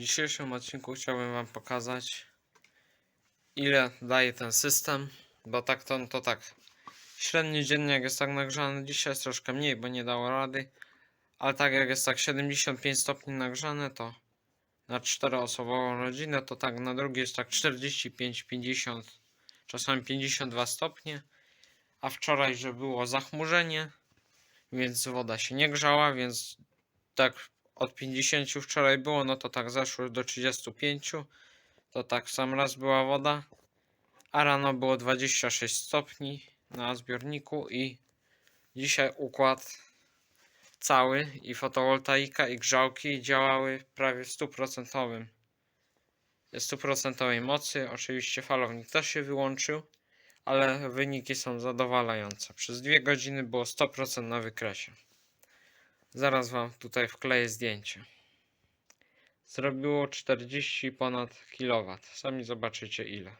dzisiejszym odcinku chciałbym Wam pokazać, ile daje ten system, bo tak to, to tak. Średni dziennik jest tak nagrzany, dzisiaj jest troszkę mniej, bo nie dało rady, ale tak jak jest tak 75 stopni nagrzane, to na 4-osobową rodzinę, to tak na drugi jest tak 45, 50, czasami 52 stopnie, a wczoraj, że było zachmurzenie, więc woda się nie grzała, więc tak od 50 wczoraj było, no to tak zeszło do 35. To tak w sam raz była woda. A rano było 26 stopni na zbiorniku i dzisiaj układ cały i fotowoltaika i grzałki działały prawie w 100%. 100% mocy. Oczywiście falownik też się wyłączył, ale wyniki są zadowalające. Przez 2 godziny było 100% na wykresie. Zaraz wam tutaj wkleję zdjęcie. Zrobiło 40 ponad kW. Sami zobaczycie ile.